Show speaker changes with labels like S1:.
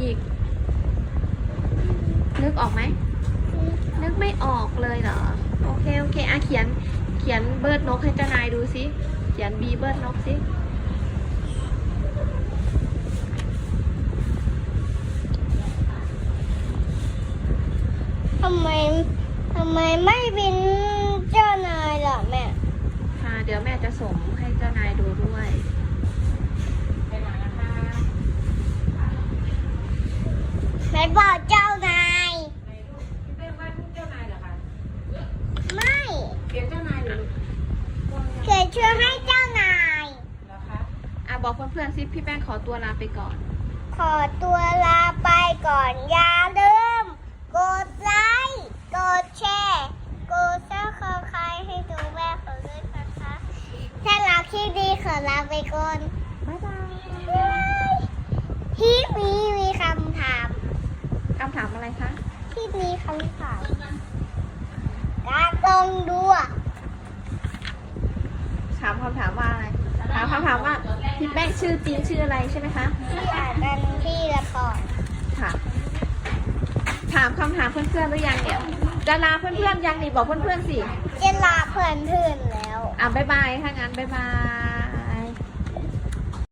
S1: อีก นึกออกไหม นึกไม่ออกเลยเหรอ โอเค โอเคอะเขียน เขียนเบิร์ดนกให้เจ้านายดูสิ เขียนบีเบิร์ดนกสิ
S2: ทำไมทำไมไม่เป็นเจ้านายล่ะแม่
S1: ค่ะ เดี๋ยวแม่จะส่งให้เจ้านายดูด้วย
S2: ไหนบอกเจ้านายไม่
S3: เขียนเจ้านายหรือ
S2: เขียนชื่อให้เจ้านาย
S3: เหรอคะ
S1: อะบอกเพื่อนๆสิพี่แป้งขอตัวลาไปก่อน
S2: ขอตัวลาไปก่อนอย่าลืมกดไลค์กดแชร์กดซับสไครต์ให้ดูแม่ของด้วยนะคะถ้ารักที่ดีขอลาไปก่อน
S1: บ๊ายบาย
S2: ที่มีมีคำถาม
S1: คำ ถามอะไรคะ
S2: ที่มีคำถามการตรงดูอะ
S1: ถามคำถามว่าอะไร ถามคำถามว่าพี่แป้งชื่อจริงชื่ออะไรใช่ไหมคะ
S2: ที่อ่านกันที่ละคร
S1: ค่ะ ถามคำถามเพื่อนๆหรือยังเนี่ยจะลาเพื่อนๆยังนี่บอกเพื่อนๆสิ
S2: จะลาเพื่อนเพื่อนๆแล้ว
S1: อะบ๊ายบายถ้างั้นบ๊ายบาย